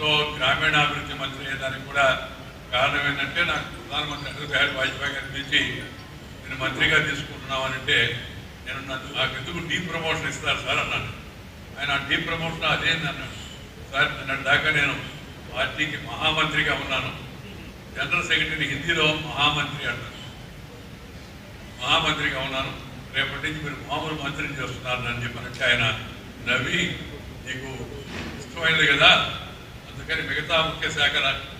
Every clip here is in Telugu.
సో గ్రామీణాభివృద్ధి మంత్రి అయ్యేదానికి కూడా కారణం ఏంటంటే నాకు ప్రధానమంత్రి అటల్ బిహారీ వాజ్పేయి గారి పిలిచి నేను మంత్రిగా తీసుకుంటున్నామనంటే నేను నన్ను నాకు ఎందుకు డీ ప్రమోషన్ ఇస్తారు సార్ అన్నాను. ఆయన డీ ప్రమోషన్ అదేంది నన్ను సార్ నిన్నటి దాకా నేను పార్టీకి మహామంత్రిగా ఉన్నాను. జనరల్ సెక్రటరీ హిందీలో మహామంత్రి అంటారు మహామంత్రిగా ఉన్నాను. రేపటి నుంచి మీరు మామూలు మంత్రిని చేస్తున్నారు అని చెప్పినట్టు ఆయన నవ్వి నీకు ఇష్టమైనది కదా అందుకని మిగతా ముఖ్య శాఖ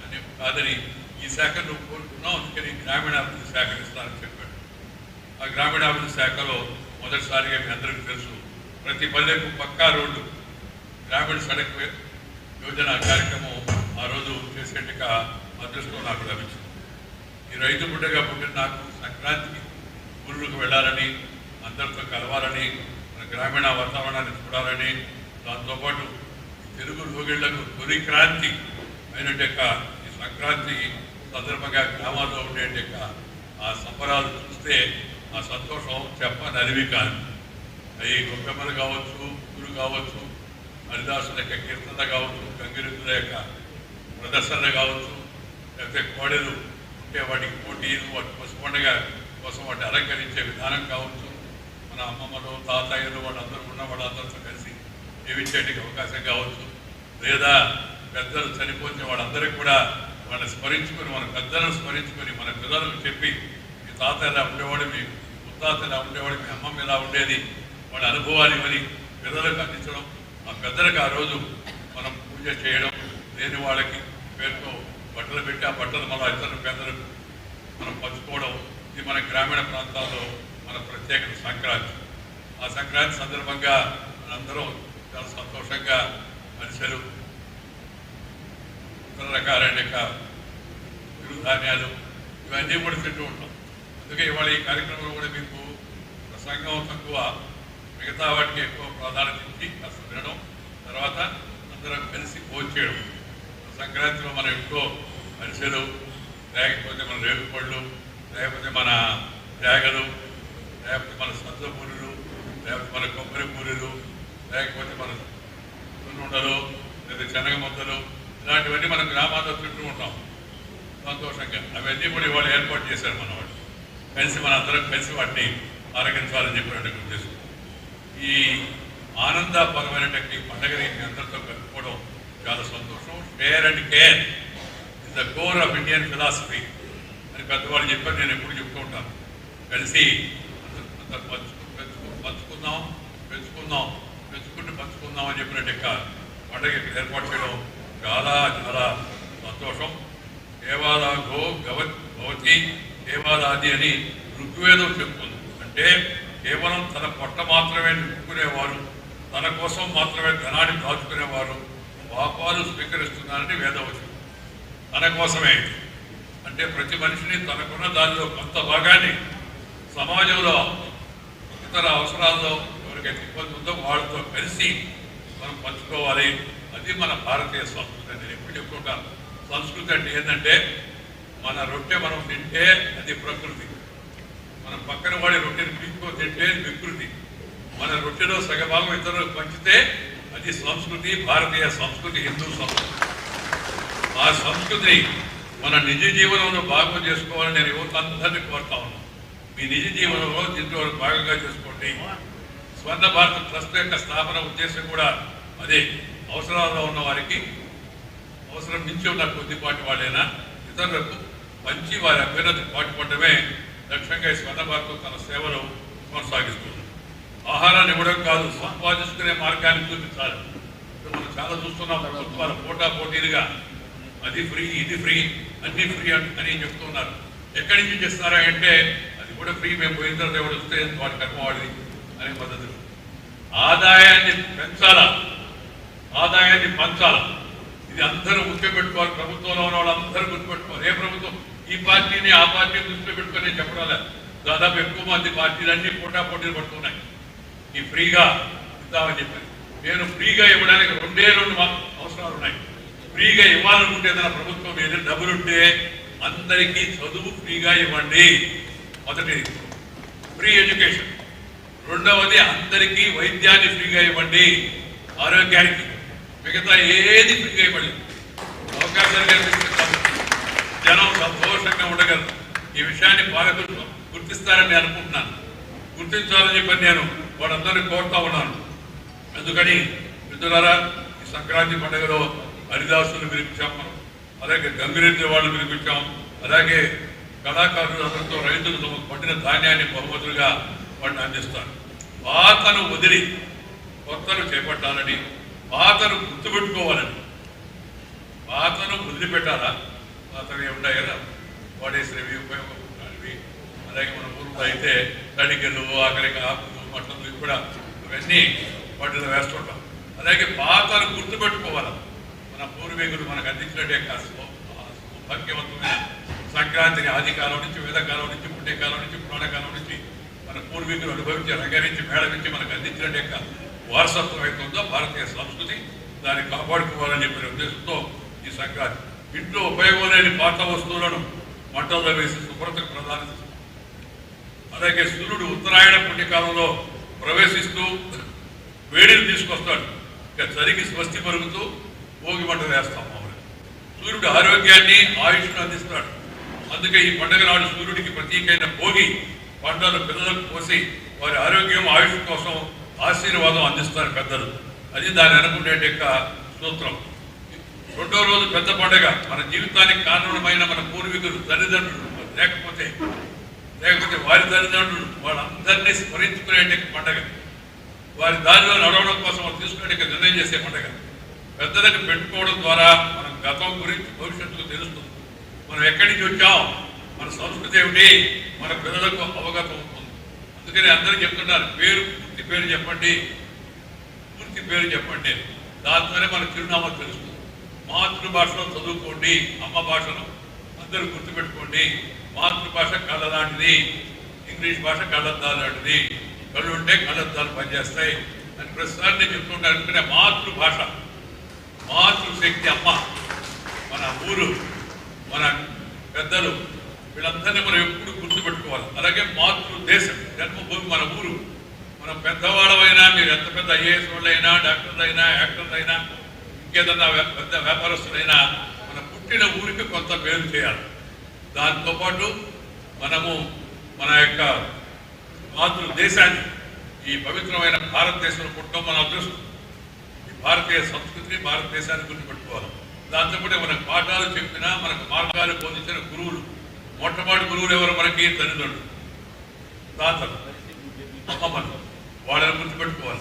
అని కాదని ఈ శాఖ నువ్వు కోరుకున్నావు అందుకని గ్రామీణాభివృద్ధి శాఖను ఇస్తానని చెప్పాడు. ఆ గ్రామీణాభివృద్ధి శాఖలో మొదటిసారిగా మీ అందరికీ తెలుసు ప్రతి పల్లెకు పక్కా రోడ్డు గ్రామీణ సడక్ యోజన కార్యక్రమం ఆ రోజు చేసేట్టుగా అదృష్టం నాకు లభించింది. ఈ రైతు బిడ్డగా పుట్టిన నాకు సంక్రాంతికి ఊళ్ళకు వెళ్ళాలని అందరితో కలవాలని మన గ్రామీణ వాతావరణాన్ని చూడాలని దాంతోపాటు తెలుగు రోగిళ్ళకు తొలి క్రాంతి అయినట్టు ఈ సంక్రాంతి సందర్భంగా గ్రామాల్లో ఉండే ఆ సంబరాలు చూస్తే ఆ సంతోషం చెప్పనరివి కాదు. అవి గొప్పమ్మలు కావచ్చు గురు కావచ్చు హరిదాసుల యొక్క కీర్తన కావచ్చు గంగిరెద్దుల యొక్క ప్రదర్శన కావచ్చు లేకపోతే కోడెలు ఉంటే వాటికి పోటీలు వాటి పసుపండగ కోసం వాటిని అలంకరించే విధానం కావచ్చు. మన అమ్మమ్మలు తాతయ్యలు వాళ్ళందరూ ఉన్న వాళ్ళందరితో కలిసి జీవించేటికి అవకాశం కావచ్చు. లేదా పెద్దలు చనిపోతే వాళ్ళందరికీ కూడా వాళ్ళని స్మరించుకొని మన పెద్దలను స్మరించుకొని మన పిల్లలకు చెప్పి మీ తాత ఎలా ఉండేవాడు? మీ ముత్తాత ఎలా ఉండేవాడు? మీ అమ్మమ్మ ఎలా ఉండేది? వాళ్ళ అనుభవాలు ఇవని పిల్లలకు అందించడం ఆ పెద్దలకు ఆ రోజు మనం పూజ చేయడం లేని వాళ్ళకి పేరుతో బట్టలు పెట్టి ఆ బట్టలు మన ఇతర పెద్దలకు మనం పంచుకోవడం ఇది మన గ్రామీణ ప్రాంతాల్లో మన ప్రత్యేకత సంక్రాంతి. ఆ సంక్రాంతి సందర్భంగా మనందరం చాలా సంతోషంగా మనుషులు ఇతర రకాలైన యొక్క చిరుధాన్యాలు ఇవన్నీ కూడా తింటూ ఉంటాం. అందుకే ఇవాళ ఈ కార్యక్రమంలో కూడా మీకు ప్రసంగం తక్కువ మిగతా వాటికి ఎక్కువ ప్రాధాన్యత ఇచ్చి కాస్త వినడం తర్వాత అందరం కలిసి భోంచేయడం సంక్రాంతిలో మనం ఎక్కువ అరిసెలు లేకపోతే మన రేగుపళ్ళు లేకపోతే మన తేగలు లేకపోతే మన సద్ద పూరులు లేకపోతే మన కొబ్బరి పూరులు లేకపోతే మన సున్నుండలు లేదా శనగ ముద్దలు ఇలాంటివన్నీ మనం గ్రామాల్లో తింటూ ఉంటాం. సంతోషంగా. అవన్నీ కూడా ఇవాళ ఏర్పాటు చేశారు మన వాళ్ళు. కలిసి మన అందరం కలిసి వాటిని ఆరగించాలని చెప్పినట్టు ఉద్దేశం ఈ ఆనందపరమైనటువంటి ఈ పండుగని మీ అందరితో కలుపుకోవడం చాలా సంతోషం. Share and care is the core of Indian philosophy అని పెద్దవాళ్ళు చెప్పారు నేను ఎప్పుడు చెప్తూ ఉంటాను. కలిసి పంచుకుందాం పెంచుకుందాం. చేసుకుందామని చెప్పినట్టు యొక్క పండుగ ఇక్కడ ఏర్పాటు చేయడం చాలా చాలా సంతోషం. దేవాదాగో గవ భవతి దేవాలాది అని ఋగ్వేదం చెప్తుంది. అంటే కేవలం తన పొట్ట మాత్రమే నింపుకునేవారు తన కోసం మాత్రమే ధనాన్ని దాచుకునేవారు పాపాలు స్వీకరిస్తున్నారని వేదవచనం. తన కోసమే. అంటే ప్రతి మనిషిని తనకున్న దానిలో కొంత భాగాన్ని సమాజంలో ఇతర అవసరాల్లో ఎవరికైతే ఇబ్బంది ఉందో వాళ్ళతో కలిసి మనం పంచుకోవాలి. అది మన భారతీయ సంస్కృతి అని నేను ఎప్పుడు చెప్పుకుంటాను సంస్కృతి అంటే ఏంటంటే మన రొట్టె మనం తింటే అది ప్రకృతి. మన పక్కన వాడి రొట్టెని పిలుచుకో తింటే వికృతి. మన రొట్టెలో సగభాగం ఇతరులకు పంచితే అది సంస్కృతి భారతీయ సంస్కృతి హిందూ సంస్కృతి. ఆ సంస్కృతిని మన నిజ జీవనంలో భాగం చేసుకోవాలని నేను యువత అందరినీ కోరుతా ఉన్నాను. మీ నిజ జీవనంలో దీంట్లో భాగంగా చేసుకోండి. స్వర్ణ భారత ట్రస్ట్ యొక్క స్థాపన ఉద్దేశం కూడా అదే. అవసరాల్లో ఉన్న వారికి అవసరం మించి ఉన్న కొద్దిపాటి వాళ్ళైనా ఇతరులకు మంచి వారి అభ్యున్నతి పాటుపడమే లక్ష్యంగా ఈ స్వర్ణ భారతం తన సేవలు కొనసాగిస్తుంది. ఆహారాన్ని ఇవ్వడం కాదు సంపాదించుకునే మార్గాన్ని చూపించాలి. మనం చాలా చూస్తున్నాం ప్రభుత్వాలు పోటా పోటీలుగా. అది ఫ్రీ ఇది ఫ్రీ అన్ని ఫ్రీ అని అని చెప్తున్నారు. ఎక్కడి నుంచి చేస్తారా అంటే అది కూడా ఫ్రీ మేము పోయిన తర్వాత ఎవరు వస్తే వాడి కర్మ వాడిది. అనే పద్ధతులు ఆదాయాన్ని పెంచాలా. ఆదాయాన్ని పంచాలా. ఇది అందరూ గుర్తుపెట్టుకోవాలి. ప్రభుత్వంలో ఉన్న వాళ్ళు అందరూ గుర్తుపెట్టుకోవాలి. ఏ ప్రభుత్వం? ఈ పార్టీని ఆ పార్టీని దృష్టిలో పెట్టుకొని చెప్పడం దాదాపు ఎక్కువ మంది పార్టీలన్నీ పోటా పోటీలు పడుతున్నాయి. ఈ ఫ్రీగా ఇద్దామని చెప్పారు నేను ఫ్రీగా ఇవ్వడానికి రెండే రెండు అవసరాలు ఉన్నాయి. ఫ్రీగా ఇవ్వాలనుకుంటే తన ప్రభుత్వం ఏదైనా డబ్బులుంటే అందరికీ చదువు ఫ్రీగా ఇవ్వండి. మొదటిది. Free education. రెండవది అందరికీ వైద్యాన్ని ఫ్రీగా ఇవ్వండి. ఆరోగ్యానికి మిగతా ఏది ఫ్రీగా ఇవ్వండి అవకాశాలు కల్పిస్తున్నాం జనం సంతోషంగా ఉండగలరు. ఈ విషయాన్ని బాగా గుర్తిస్తారని నేను అనుకుంటున్నాను. గుర్తించాలని చెప్పని నేను వాళ్ళందరినీ కోరుతా ఉన్నాను. అందుకని మిత్రులారా ఈ సంక్రాంతి పండుగలో హరిదాసులు పిలిపించాం మనం అలాగే గంగిరెడ్డి వాళ్ళు పిలిపించాం అలాగే కళాకారులు అందరితో రైతులు తమకు పండిన ధాన్యాన్ని బహుమతులుగా వాటిని అందిస్తారు పాతను వదిలి కొత్తను చేపట్టాలని పాతను గుర్తుపెట్టుకోవాలని. పాతను వదిలిపెట్టాలా? పాతవి ఉన్నాయి కదా వాడేసినవి ఉపయోగపడాలి అలాగే మన ఊర్లో అయితే తడికెళ్ళు ఆఖరికి ఆకులు మట్టలు కూడా ఇవన్నీ వాటిలో వేస్తుంటాం. అలాగే పాతను గుర్తుపెట్టుకోవాలి? మన పూర్వీకులు మనకు అందించినట్టే కాదు. సౌభాగ్యవంతమైన సంక్రాంతిని ఆది కాలం నుంచి వేదకాలం నుంచి పుట్టే కాలం నుంచి పురాణ కాలం నుంచి మన పూర్వీకులు అనుభవించి రంగరించి మేళవించి మనకు అందించినట్టు యొక్క వారసత్వం అయితే ఉందో? భారతీయ సంస్కృతి దాన్ని కాపాడుకోవాలని చెప్పిన ఉద్దేశంతో ఈ సంక్రాంతి. ఇంట్లో ఉపయోగం లేని పాత వస్తువులను మంటల్లో వేసి శుభ్రతకు ప్రాధాన్యత అలాగే సూర్యుడు ఉత్తరాయణ పుణ్యకాలంలో ప్రవేశిస్తూ వేడిని తీసుకొస్తాడు. ఇక చలికి స్వస్తి పరుగుతూ భోగి మంట వేస్తాం మామూలు సూర్యుడు ఆరోగ్యాన్ని ఆయుష్ను అందిస్తాడు. అందుకే ఈ పండుగ నాడు సూర్యుడికి ప్రతీకైన భోగి పంటలు పిల్లలకు పోసి వారి ఆరోగ్యం ఆయుష్ కోసం ఆశీర్వాదం అందిస్తారు పెద్దలు. అది దాని అనుకునే యొక్క సూత్రం. రెండో రోజు పెద్ద పండుగ. మన జీవితానికి కారణమైన మన పూర్వీకులు తల్లిదండ్రులు లేకపోతే లేకపోతే వారి తల్లిదండ్రులు వాళ్ళందరినీ స్మరించుకునే పండుగ. వారి దారిలో నడవడం కోసం వాళ్ళు తీసుకునే నిర్ణయం చేసే పండుగ. పెద్దలకు పెట్టుకోవడం ద్వారా మనం గతం గురించి భవిష్యత్తుకు తెలుస్తుంది. మనం ఎక్కడి నుంచి వచ్చాం? మన సంస్కృతి ఏమిటి? మన పిల్లలకు అవగతం ఉంటుంది. అందుకని అందరూ చెప్తున్నారు పేరు పూర్తి పేరు చెప్పండి. పూర్తి పేరు చెప్పండి. దాంతోనే మన చిరునామా తెలుస్తుంది. మాతృభాషలో చదువుకోండి అమ్మ భాషను అందరూ గుర్తుపెట్టుకోండి. మాతృభాష కళ్ళ లాంటిది ఇంగ్లీష్ భాష కళ్ళద్దాలు లాంటిది. కళ్ళు ఉంటే కళ్ళద్దాలు పనిచేస్తాయి. అని ప్రస్తుతాన్ని నేను చెప్తుంటాను ఎందుకంటే మాతృభాష మాతృశక్తి అమ్మ. మన ఊరు మన పెద్దలు వీళ్ళందరినీ మనం ఎప్పుడు గుర్తుపెట్టుకోవాలి. అలాగే మాతృ దేశం జన్మభూమి మన ఊరు. మన పెద్దవాడమైనా మీరు ఎంత పెద్ద ఐఏఎస్ వాళ్ళైనా డాక్టర్లు అయినా యాక్టర్లు అయినా ఇంకేదన్నా పెద్ద వ్యాపారస్తులైనా మన పుట్టిన ఊరికి కొంత మేలు చేయాలి. దాంతోపాటు మనము మన యొక్క మాతృ దేశాన్ని ఈ పవిత్రమైన భారతదేశంలో పుట్టడం మన అదృష్టం. ఈ భారతీయ సంస్కృతిని భారతదేశాన్ని గుర్తుపెట్టుకోవాలి. దాంతో పాటు మనకు పాఠాలు చెప్పిన మనకు మార్గాలు బోధించిన గురువులు మొట్టమొదటి గురువులు ఎవరు మనకి తల్లిదండ్రులు? తాతలు అమ్మమ్మలు. వాళ్ళని గుర్తుపెట్టుకోవాలి.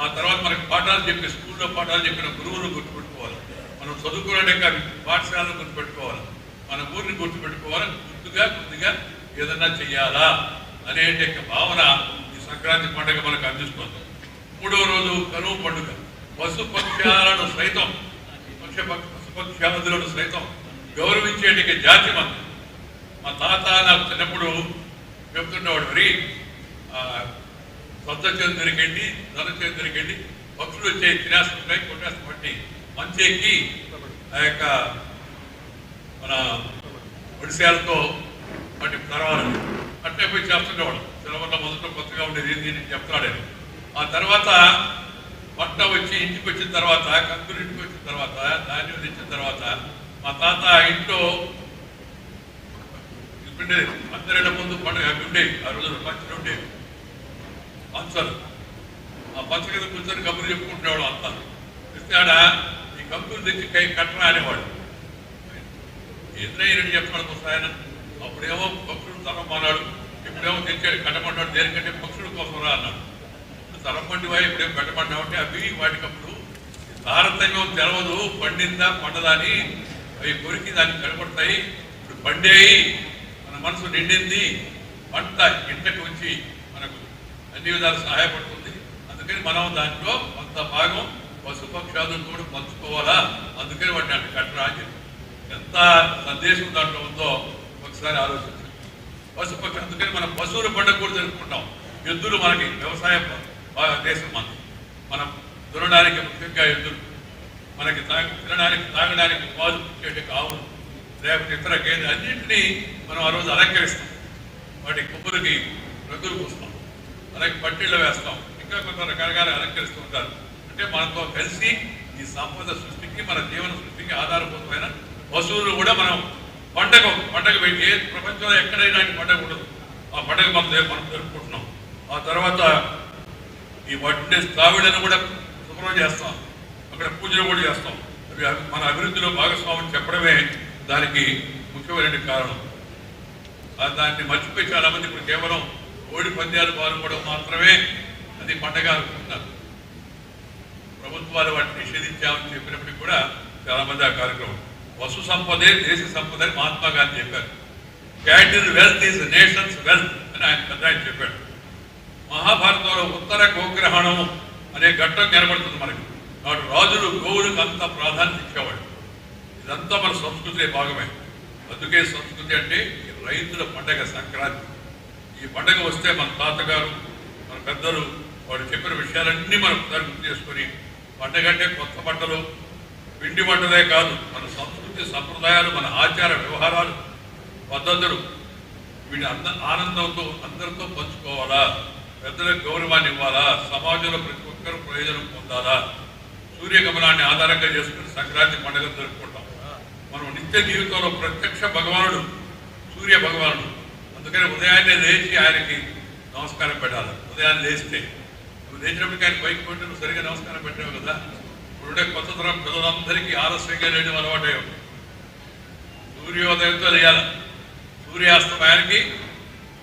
ఆ తర్వాత మనకి పాఠాలు చెప్పి స్కూల్లో పాఠాలు చెప్పిన గురువులు గుర్తుపెట్టుకోవాలి. మనం చదువుకునే పాఠశాలను గుర్తుపెట్టుకోవాలి. మన ఊరిని గుర్తుపెట్టుకోవాలి గుర్తుగా గుర్తుగా ఏదన్నా చెయ్యాలా అనే యొక్క భావన ఈ సంక్రాంతి పండుగ మనకు అందిస్తుంది. మూడవ రోజు కరువు పండుగ. పశు పక్షాలను సైతం పక్ష పశు పక్షాదులను సైతం గౌరవించేటికి జాతి మన మా తాత నాకు చిన్నప్పుడు చెప్తుండేవాడు మరి సొంత చేతులకి వెళ్ళి ధన చేతులకి వెళ్ళి పక్షులు వచ్చే తినేస్తుంటాయి కొట్టేస్తు బట్టి మంచి ఎక్కి ఆ యొక్క మన ఒడిశాలతో వాటి తర్వాత అట్టే పోయి చేస్తుండేవాడు. సిలవల్ల మొదట కొత్తగా ఉండేది ఏంది నేను చెప్తున్నాడు ఆ తర్వాత పంట వచ్చి ఇంటికి వచ్చిన తర్వాత కందులు ఇంటికి వచ్చిన తర్వాత ధాన్యం తెచ్చిన తర్వాత మా తాత ఇంట్లో ఉండేది అందరిళ్ళ ముందు పండుగ అవి ఉండేవి ఆ రోజుల్లో పచ్చడి ఉండేవి పంచలు ఆ పచ్చడి కూర్చొని కబుర్లు చెప్పుకుంటున్నాడు అంతా. ఇస్తాడా ఈ కబుర్లు తెచ్చి కై కట్టరా అనేవాడు. ఎదురయ్యని చెప్పాడు ఆయన అప్పుడేమో పక్షులు తరమన్నాడు ఇప్పుడేమో తెచ్చాడు కట్టమన్నాడు దేనికంటే పక్షుల కోసం రా అన్నాడు. ఇప్పుడు తరమండి వాయి ఇప్పుడేం పెట్టమన్నావు అంటే అవి వాటికప్పుడు తారతమ్యం తెలవదు. పండిందా పండదా అని అవి కొరికి దాన్ని కనపడతాయి. ఇప్పుడు పండేయి మనసు నిండింది పంట ఇంటకు వచ్చి మనకు అన్ని విధాలు సహాయపడుతుంది. అందుకని మనం దాంట్లో కొంత భాగం పశుపక్షాదులు కూడా పంచుకోవాలా? అందుకని వాటిని అట్లా కట్టరా అని ఎంత సందేశం దాంట్లో ఉందో ఒకసారి ఆలోచించండి. పశుపక్ష అందుకని మనం పశువుల పండుగ కూడా జరుపుకుంటాం. ఎద్దులు మనకి వ్యవసాయ దేశం మనది మనం దున్నడానికి ముఖ్యంగా ఎద్దులు. మనకి తాగి తినడానికి తాగడానికి పాలు ఇచ్చేటి ఆవులు లేకపోతే ఇతర గేదె అన్నింటినీ మనం ఆ రోజు అలంకరిస్తాం. వాటి కొబ్బరికి రంగులు పూస్తాం. అలాగే పట్టిళ్ళు వేస్తాం. ఇంకా కొంత రకరకాల అలంకరిస్తూ ఉంటారు. అంటే మనతో కలిసి ఈ సంపద సృష్టికి మన జీవన సృష్టికి ఆధారభూతమైన వసూలు కూడా మనం పండగ పండగ పెట్టి ఏ ప్రపంచంలో ఎక్కడైనా పండగ ఉండదు. ఆ పండగ మనం మనం జరుపుకుంటున్నాం. ఆ తర్వాత ఈ వడ్డే స్థావిడను కూడా శుభ్రం చేస్తాం. అక్కడ పూజలు కూడా చేస్తాం. అవి మన అభివృద్ధిలో భాగస్వామ్యం చెప్పడమే దానికి ముఖ్యమైన కారణం. దాన్ని మర్చిపోయి చాలా మంది ఇప్పుడు కేవలం కోడి పంద్యాలు పాల్గొనడం మాత్రమే అది పండగ అనుకుంటున్నారు. ప్రభుత్వాలు వాటిని నిషేధించామని చెప్పినప్పటికీ కూడా చాలా మంది ఆ కార్యక్రమం. వస్తు సంపదే దేశ సంపద అని మహాత్మా గాంధీ చెప్పారు. Cattle wealth is nation's wealth అని ఆయన పెద్ద ఆయన చెప్పాడు. మహాభారతంలో ఉత్తర గోగ్రహణం అనే ఘట్టం కనబడుతుంది మనకి. నాడు రాజులు గోవులకు అంత ప్రాధాన్యత ఇచ్చేవాడు ఇదంతా మన సంస్కృతి భాగమే. అందుకే సంస్కృతి అంటే రైతుల పండగ సంక్రాంతి. ఈ పండగ వస్తే మన తాతగారు మన పెద్దలు వాడు చెప్పిన విషయాలన్నీ మనం ఒకసారి గుర్తు చేసుకొని పండగ అంటే కొత్త బట్టలు పిండి వంటలే కాదు మన సంస్కృతి సంప్రదాయాలు మన ఆచార వ్యవహారాలు పద్ధతులు వీటి అంద ఆనందంతో అందరితో పంచుకోవాలా? పెద్దలకు గౌరవాన్ని ఇవ్వాలా? సమాజంలో ప్రతి ఒక్కరు ప్రయోజనం పొందాలా? సూర్యగమనాన్ని ఆధారంగా చేసుకుని సంక్రాంతి పండుగ జరుపుకుంటాం. మనం నిత్య జీవితంలో ప్రత్యక్ష భగవానుడు సూర్య భగవానుడు. అందుకని ఉదయాన్నే లేచి ఆయనకి నమస్కారం పెట్టాలి. ఉదయాన్నే లేస్తే. నువ్వు లేచినప్పటికీ ఆయన పైకి పోయి నువ్వు సరిగా నమస్కారం పెట్టావు కదా. ఇప్పుడుండే కొత్త తరం పిల్లలందరికీ ఆలస్యంగా లేడం అలవాటే సూర్యోదయంతో లేయాలి. సూర్యాస్తమయానికి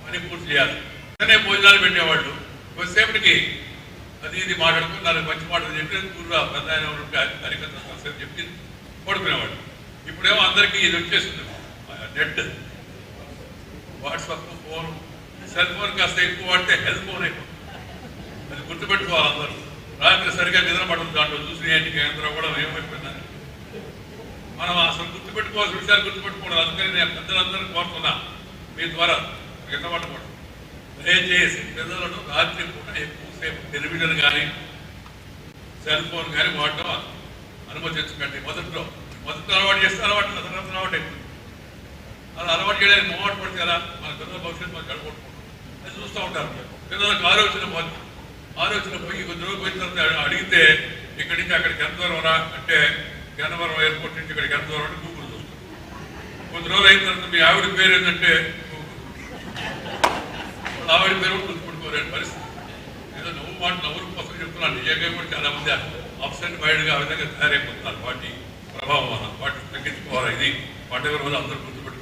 పని పూర్తి చేయాలి. వెంటనే భోజనాలు పెట్టేవాళ్ళు. కొద్దిసేపటికి అది ఇది మాట్లాడుకుని మంచి మాటలు చెప్పి సూర్య పెద్ద ఆయన ఎవరు ఉంటే హరికథ చెప్పి పడుకునేవాడు ఇప్పుడేమో అందరికీ ఇది వచ్చేసింది. Net. WhatsApp phone cell phone కాస్త ఎక్కువ వాడితే హెల్త్ ఫోన్ అయిపోతుంది అది గుర్తుపెట్టుకోవాలి అందరూ. రాత్రి సరిగా నిద్ర పడుతుంది దాంట్లో చూసి కేంద్రం కూడా ఏమైపోయిందని మనం అసలు గుర్తుపెట్టుకోవాల్సిన విషయాలు గుర్తుపెట్టుకోవడం అందుకని నేను పెద్దలందరూ కోరుతున్నా మీ ద్వారా కింద పట్టకూడదు దయచేసి పిల్లలను రాత్రి పూట ఎక్కువసేపు టెలివిజన్ కానీ సెల్ ఫోన్ కానీ వాడటం అనుమతించకండి. మొదట్లో మొదట్లో అలవాటు చేస్తే అలవాటు లేదు, తర్వాత అలవాటు అయిపోతుంది. అలా అలవాటు చేయడానికి మొహమాట పడితే కదా మన పిల్లల భవిష్యత్తు మనం గడపడుకుంటాం అది చూస్తూ ఉంటారు పిల్లలకు ఆలోచన పోతుంది ఆలోచన పోయి కొద్ది రోజులు పోయిన తర్వాత అడిగితే ఇక్కడి నుంచి అక్కడికి ఎంత దూరం రా? అంటే గన్నవరం ఎయిర్పోర్ట్ నుంచి ఇక్కడికి ఎంత దూరం అంటే గూగుల్ చూస్తాం. కొద్ది రోజులు అయిన తర్వాత మీ ఆవిడ పేరు ఏంటంటే ఆవిడ పేరు కూడా గుర్తుపెట్టుకోలేని పరిస్థితి. ఏదో నవ్వు మాట నవ్వుల కోసం చెప్తున్నాను నిజంగా కూడా చాలా మంది అబ్సెంట్ మైండ్గా ఆ విధంగా తయారైపోతున్నారు. వాటి ప్రభావం వల్ల వాటిని తగ్గించుకోవాలి ఇది? పండుగ రోజు అందరూ గుర్తుపెట్టుకోవాల్సిన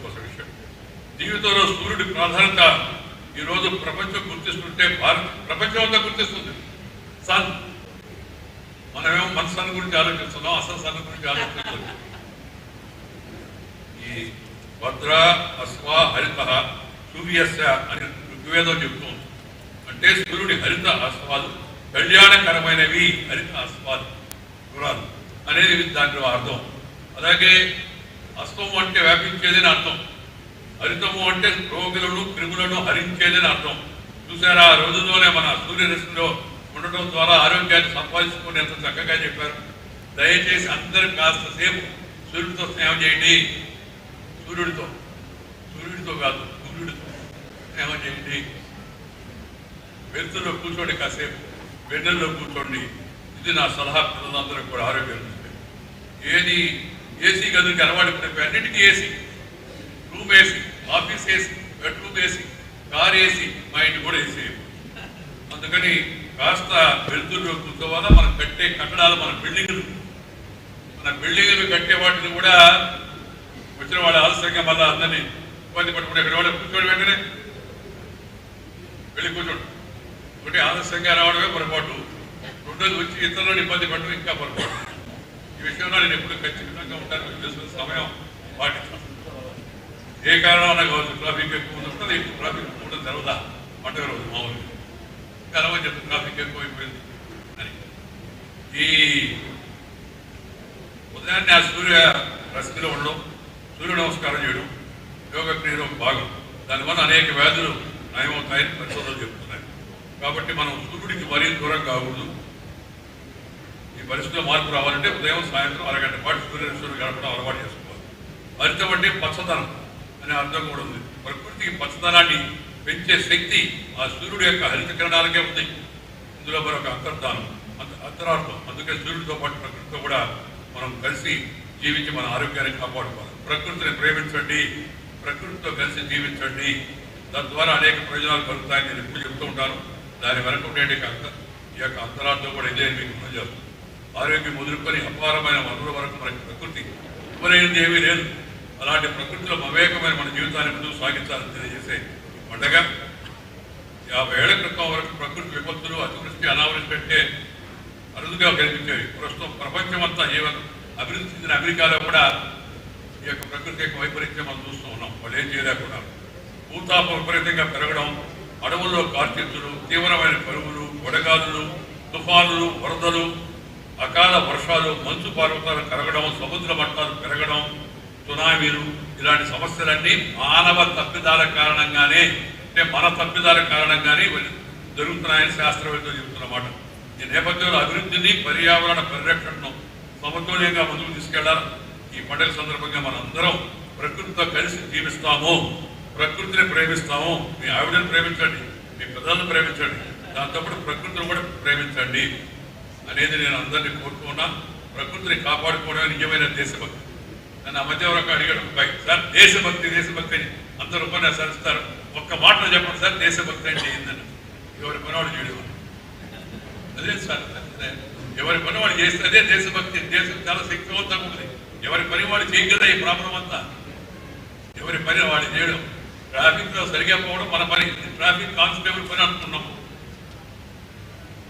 జీవితంలో సూర్యుడి ప్రాధాన్యత ఈ రోజు ప్రపంచం గుర్తిస్తుంటే భారత ప్రపంచం అంతా గుర్తిస్తుంది. సన్ మనమేమో మన సన్ గురించి ఆలోచిస్తున్నాం అసలు సన్ గురించి ఆలోచిస్తున్నాం. ఈ భద్ర అశ్వ హరిత సూర్యస్య అని ఋగ్వేదం చెబుతుంది అంటే సూర్యుడి హరిత అశ్వాలు కళ్యాణకరమైనవి హరిత అశ్వాలు గురాలు అనేది దాంట్లో అర్థం. అలాగే అశ్వము అంటే వ్యాపించేదని అర్థం. హరితము అంటే రోగులను క్రిములను హరించేదని అర్థం. చూసారా ఆ రోజుల్లోనే మన సూర్యరశ్మిలో ఉండటం ద్వారా ఆరోగ్యాన్ని సంపాదించుకుని ఎంత చక్కగా చెప్పారు. దయచేసి అందరూ కాస్త సేపు సూర్యుడితో స్నేహం చేయండి. సూర్యుడితో. సూర్యుడితో కాదు సూర్యుడితో స్నేహం చేయండి. వెలుతుల్లో కూర్చోండి కాసేపు. వెన్నెల్లో కూర్చోండి. ఇది నా సలహా పిల్లలందరూ కూడా ఆరోగ్యం ఏది? ఏసీ గదులకి అలవాటు పడిపోయి అన్నిటికీ ఏసీ. Room AC. ఆఫీస్ వేసి బెడ్రూమ్ వేసి కార్ వేసి మా ఇంటి కూడా ఏసీ అందుకని కాస్త వెలుతురులో వల్ల మనం కట్టే కట్టడాలు మన బిల్డింగ్లు మన బిల్డింగ్లు కట్టే వాటిని కూడా వచ్చిన వాళ్ళు ఆలస్యంగా మళ్ళీ అందరినీ ఇబ్బంది పట్టుకుంటే ఇక్కడ వాళ్ళు కూర్చోడు వెంటనే. వెళ్ళి కూర్చోండి. ఒకటి ఆలస్యంగా రావడమే పొరపాటు. రెండోది వచ్చి ఇతరులను ఇబ్బంది పడడం ఇంకా పొరపాటు. ఈ విషయంలో నేను ఎప్పుడు ఖచ్చితంగా ఉంటాను. సమయం పాటిస్తాను. ఏ కారణం కావచ్చు ట్రాఫిక్ ఎక్కువ ఉన్నప్పుడు ఎక్కువ ట్రాఫిక్ ఉండదు తర్వాత పండుగ రోజు మామూలుగా. కలవ చెప్తే ట్రాఫిక్ ఎక్కువైపోయింది అని. ఈ ఉదయాన్నే ఆ సూర్య రశ్మిలో ఉండడం సూర్య నమస్కారం చేయడం యోగ క్రియలో భాగం. దానివల్ల అనేక వ్యాధులు నయమవుతాయని పరిశోధనలు చెప్తున్నాయి. కాబట్టి మనం సూర్యుడికి మరీ దూరం కాకూడదు. ఈ పరిస్థితిలో మార్పు రావాలంటే ఉదయం సాయంత్రం అరగంట పాటు సూర్యరశ్మిని గడపడం అలవాటు చేసుకోవాలి. హరితం అంటే పచ్చదనం. అనే అర్థం కూడా ఉంది. ప్రకృతికి పచ్చదనాన్ని పెంచే శక్తి ఆ సూర్యుడు యొక్క హరిత కిరణాలకే ఉంది. ఇందులో మరొక అంతర్ధానం అంత అంతరార్థం. అందుకే సూర్యుడితో పాటు ప్రకృతితో కూడా మనం కలిసి జీవించి మన ఆరోగ్యాన్ని కాపాడుకోవాలి. ప్రకృతిని ప్రేమించండి. ప్రకృతితో కలిసి జీవించండి. తద్వారా అనేక ప్రయోజనాలు కలుగుతాయని నేను ఎప్పుడు చెప్తూ ఉంటాను. దాని వెనక ఉండే అంత- ఈ యొక్క అంతరార్థం కూడా ఇదే మీకు మనం చేస్తాం ఆరోగ్యం మొదలుకొని అపారమైన వనరుల వరకు మనకి ప్రకృతి. ఇవ్వలేనిది ఏమీ లేదు. అలాంటి ప్రకృతిలో మవేకమైన మన జీవితాన్ని ముందుకు సాగించాలని తెలియజేసే పండగ. యాభై ఏళ్ళ క్రితం వరకు ప్రకృతి విపత్తులు అతివృష్టి అనావృష్టి అంటే అరుదుగా కనిపించేవి. ప్రస్తుతం ప్రపంచమంతా ఏమైనా అభివృద్ధి చెందిన అమెరికాలో కూడా ఈ యొక్క ప్రకృతి యొక్క వైపరీత్యం మనం చూస్తూ ఉన్నాం. వాళ్ళు ఏం చేయలేకుండా భూతాపం విపరీతంగా పెరగడం అడవుల్లో కార్చిత్తులు తీవ్రమైన కరువులు వడగాలులు తుఫానులు వరదలు అకాల వర్షాలు మంచు పర్వతాలు కరగడం సముద్ర మట్టాలు పెరగడం సునామీలు ఇలాంటి సమస్యలన్నీ మానవ తప్పిదాల కారణంగానే అంటే మన తప్పిదాల కారణంగానే ఇవన్నీ జరుగుతున్నాయని శాస్త్రవేత్తలు చెబుతున్నమాట ఈ నేపథ్యంలో అభివృద్ధిని పర్యావరణ పరిరక్షణను సమతుల్యంగా ముందుకు తీసుకెళ్ళాలి? ఈ పండుగ సందర్భంగా మనందరం ప్రకృతితో కలిసి జీవిస్తాము. ప్రకృతిని ప్రేమిస్తాము. మీ ఆవిడని ప్రేమించండి మీ పెద్దలను ప్రేమించండి దాంతోపాటు ప్రకృతిని కూడా ప్రేమించండి అనేది నేను అందరినీ కోరుకున్నా. ప్రకృతిని కాపాడుకోవడం నిజమైన దేశభక్తి. నన్ను ఆ మధ్య వరకు అడిగాడు సార్ దేశభక్తి దేశభక్తి అని అందరూ ఉపన్యాసాలు ఇస్తారు. ఒక్క మాటలో చెప్పండి సార్ దేశభక్తి అంటే ఏందని ఎవరి పనివాడు చేయడం అదే సార్ ఎవరి పని చేస్తే అదే దేశభక్తి దేశం చాలా శక్తివంతంగా ఉంది. ఎవరి పని వాడు చేయగలరా ఈ ప్రాబ్లం అంతా? ఎవరి పని వాడు చేయడం. ట్రాఫిక్లో సరిగా పోవడం మన పని. ట్రాఫిక్ కానిస్టేబుల్ పని అంటున్నాము.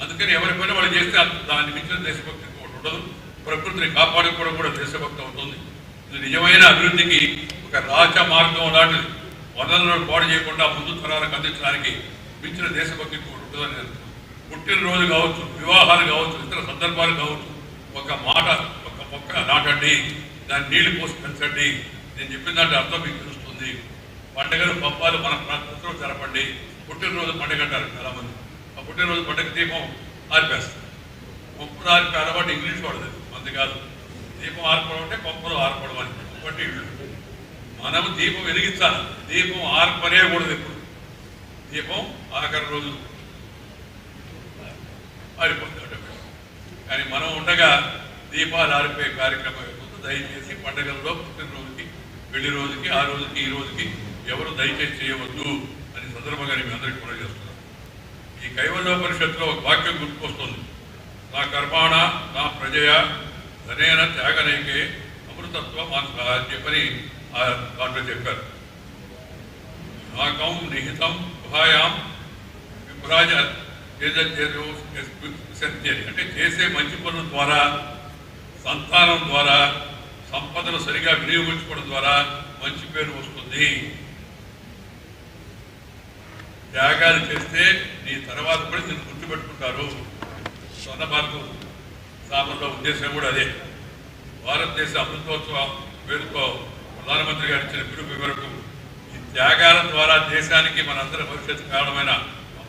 అందుకని ఎవరి పని వాళ్ళు చేస్తే దాన్ని మించిన దేశభక్తి ఉండదు. ప్రకృతిని కాపాడుకోవడం కూడా దేశభక్తి అవుతుంది. నిజమైన అభివృద్ధికి ఒక రాచ మార్గం లాంటిది. వనరులను పాడు చేయకుండా ముందు తరాలకు అందించడానికి మించిన దేశభక్తి ఇంకోటి ఉంటుందని నేను పుట్టినరోజు కావచ్చు వివాహాలు కావచ్చు ఇతర సందర్భాలు కావచ్చు ఒక మాట ఒక మొక్క నాటండి దాన్ని నీళ్ళు పోసి పెంచండి. నేను చెప్పిన దాంట్లో అర్థం మీకు తెలుస్తుంది. పండుగలు పబ్బాలు మన ప్రాంతంలో జరపండి. పుట్టినరోజు పండుగ అంటారు చాలామంది. ఆ పుట్టినరోజు పండుగ దీపం ఆర్పేస్తారు. పంపులు ఆర్పే అలవాటు ఇంగ్లీష్ వాడదు మంది కాదు. దీపం ఆర్పడం అంటే పంపులు ఆర్పడం అని. ఒకటి ఇళ్ళు. మనం దీపం వెలిగించాలి. దీపం ఆర్పనే కూడదు ఇప్పుడు దీపం ఆఖరి రోజు ఆరిపోతుంది కానీ మనం ఉండగా దీపాలు ఆరిపోయే కార్యక్రమం అయిపోతుంది. దయచేసి పండుగల్లో పుట్టినరోజుకి పెళ్ళి రోజుకి ఆ రోజుకి ఈ రోజుకి ఎవరు దయచేసి చేయవద్దు అని సందర్భంగా మీ అందరికీ కూడా చేస్తున్నాం ఈ కైవల్యోపనిషత్తులో ఒక వాక్యం గుర్తుకొస్తుంది. నా కర్మాణ నా ప్రజయ ధనేన త్యాగనైకే అమృతత్వం మానస అని చెప్పని ఆ దాంట్లో చెప్పారు నాకం నిహితం గుహాయాం విప్రాజ సత్యని అంటే చేసే మంచి పనుల ద్వారా సంతానం ద్వారా సంపదను సరిగా వినియోగించుకోవడం ద్వారా మంచి పేరు వస్తుంది త్యాగాలు చేస్తే నీ తర్వాత కూడా నిన్ను గుర్తుపెట్టుకుంటారు. స్వర్ణ భారత స్థాపనలో ఉద్దేశం కూడా అదే. భారతదేశ అమృతోత్సవ పేరుతో ప్రధానమంత్రి గారు ఇచ్చిన పిలుపు మేరకు ఈ త్యాగాల ద్వారా దేశానికి మనందరి భవిష్యత్తు కారణమైన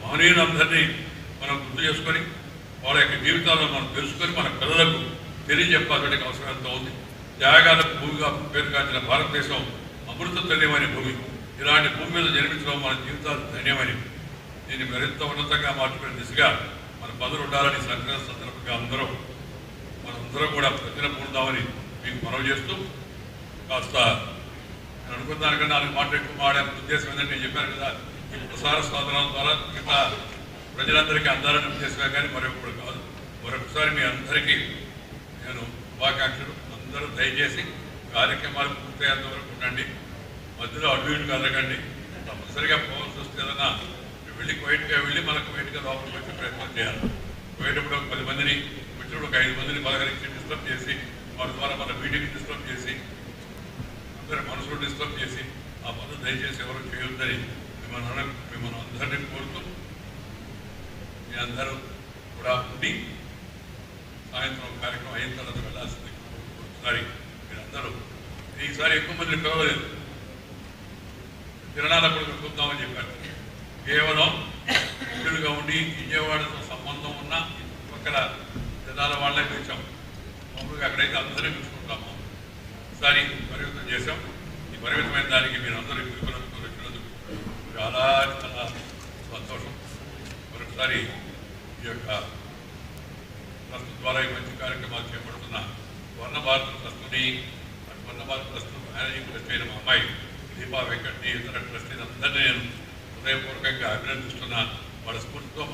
మహనీయులందరినీ మనం గుర్తు చేసుకొని వాళ్ళ యొక్క జీవితాలను మనం తెలుసుకొని మన పిల్లలకు తెలియజెప్పాల్సిన అవసరం ఎంతో ఉంది. త్యాగాలకు భూమిగా పేరుగాంచిన భారతదేశం అమృత ధన్యమైన భూమి. ఇలాంటి భూమి మీద జన్మించడం మన జీవితాలు ధన్యమైనవి. దీన్ని మరింత ఉన్నతంగా మార్చుకునే దిశగా మన పదులు ఉండాలని సంక్రాంతి సందర్భంగా అందరూ మనందరం కూడా ప్రజలు పొందామని మీకు మనవి చేస్తూ కాస్త నేను అనుకున్న దానికన్నా నాలుగు మాటలు ఎక్కువ మాడే ఉద్దేశం ఏంటంటే నేను చెప్పాను కదా ఈ ప్రసార సాధనాల ద్వారా మిగతా ప్రజలందరికీ అందాలని ఉద్దేశమే కానీ మరొకటి కాదు. మరొకసారి మీ అందరికీ నేను శుభాకాంక్షలు. అందరూ దయచేసి కార్యక్రమాలు పూర్తయ్యేంత వరకు ఉండండి. మధ్యలో అటు ఇటు కదలకండి. తప్పనిసరిగా పోవాల్సి వస్తే ఏదైనా వెళ్ళి క్వైట్గా వెళ్ళి మనకు క్వైట్గా లోపలికి వచ్చే ప్రయత్నం చేయాలి. పోయేటప్పుడు ఒక పది మందిని వచ్చినప్పుడు ఒక ఐదు మందిని బాగా డిస్టర్బ్ చేసి వారి ద్వారా మన మీటింగ్ డిస్టర్బ్ చేసి అందరి మనసులో డిస్టర్బ్ చేసి ఆ పనులు దయచేసి ఎవరు చేయొద్దని మిమ్మల్ని మిమ్మల్ని అందరినీ కోరుతూ మీ అందరూ కూడా ఉండి సాయంత్రం కార్యక్రమం అయిన తర్వాత వెళ్ళాల్సింది. ఒకసారి మీరందరూ ఈసారి ఎక్కువ మందిని పిలవలేదు. తిరణాలప్పుడు చూద్దామని చెప్పారు. కేవలం ఉండి విజయవాడతో సంబంధం ఉన్న పక్కన జిల్లాల వాళ్ళే పిలిచాం మామూలుగా అక్కడైతే అందరం పిలుచుకుంటాము ఒకసారి పరిమితం చేశాం. ఈ పరిమితమైన దానికి మీరు అందరూ పిలుపునందుకు వచ్చినందుకు చాలా చాలా సంతోషం. మరొకసారి ఈ యొక్క ట్రస్ట్ ద్వారా ఈ మంచి కార్యక్రమాలు చేపడుతున్న వర్ణ భారత ట్రస్ట్ని హైదరాబాద్ ట్రస్ట్ మేనేజింగ్ ట్రస్ట్ అయిన మా అమ్మాయి దీపా వెంకట్ని ఇతర ట్రస్టీని అందరినీ నేను హృదయపూర్వకంగా అభినందిస్తున్నాను వాళ్ళ స్ఫూర్తితో